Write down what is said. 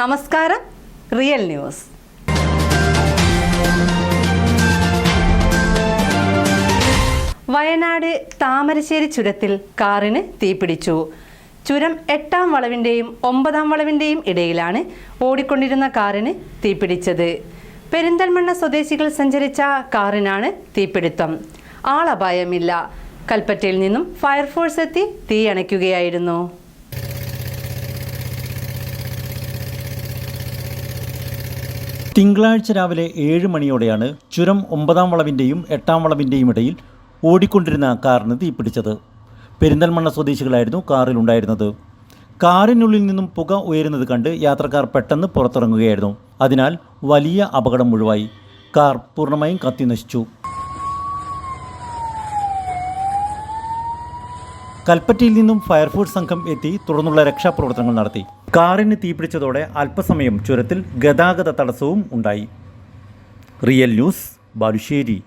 നമസ്കാരം real news. Wayanad Thamarassery ചുരത്തിൽ കാറിന് തീപിടിച്ചു. ചുരം എട്ടാം വളവിന്റെയും ഒമ്പതാം വളവിന്റെയും ഇടയിലാണ് ഓടിക്കൊണ്ടിരുന്ന കാറിന് തീപിടിച്ചത്. പെരിന്തൽമണ്ണ സ്വദേശികൾ സഞ്ചരിച്ച കാറിനാണ് തീപിടുത്തം. ആളപായമില്ല. കൽപ്പറ്റയിൽ നിന്നും ഫയർഫോഴ്സ് എത്തി തീയണയ്ക്കുകയായിരുന്നു. തിങ്കളാഴ്ച രാവിലെ ഏഴ് മണിയോടെയാണ് ചുരം ഒമ്പതാം വളവിന്റെയും എട്ടാം വളവിന്റെയും ഇടയിൽ ഓടിക്കൊണ്ടിരുന്ന കാറിന് തീപിടിച്ചത് പെരിന്തൽമണ്ണ സ്വദേശികളായിരുന്നു കാറിലുണ്ടായിരുന്നത്. കാറിനുള്ളിൽ നിന്നും പുക ഉയരുന്നത് കണ്ട് യാത്രക്കാർ പെട്ടെന്ന് പുറത്തിറങ്ങുകയായിരുന്നു. അതിനാൽ വലിയ അപകടം ഒഴിവായി. കാർ പൂർണമായും കത്തി നശിച്ചു. കൽപ്പറ്റയിൽ നിന്നും ഫയർഫോഴ്സ് സംഘം എത്തി തുടർന്നുള്ള രക്ഷാപ്രവർത്തനങ്ങൾ നടത്തി. കാറിന് തീപിടിച്ചതോടെ അല്പസമയം ചുരത്തിൽ ഗതാഗത തടസ്സവും ഉണ്ടായി. Real news Balussery.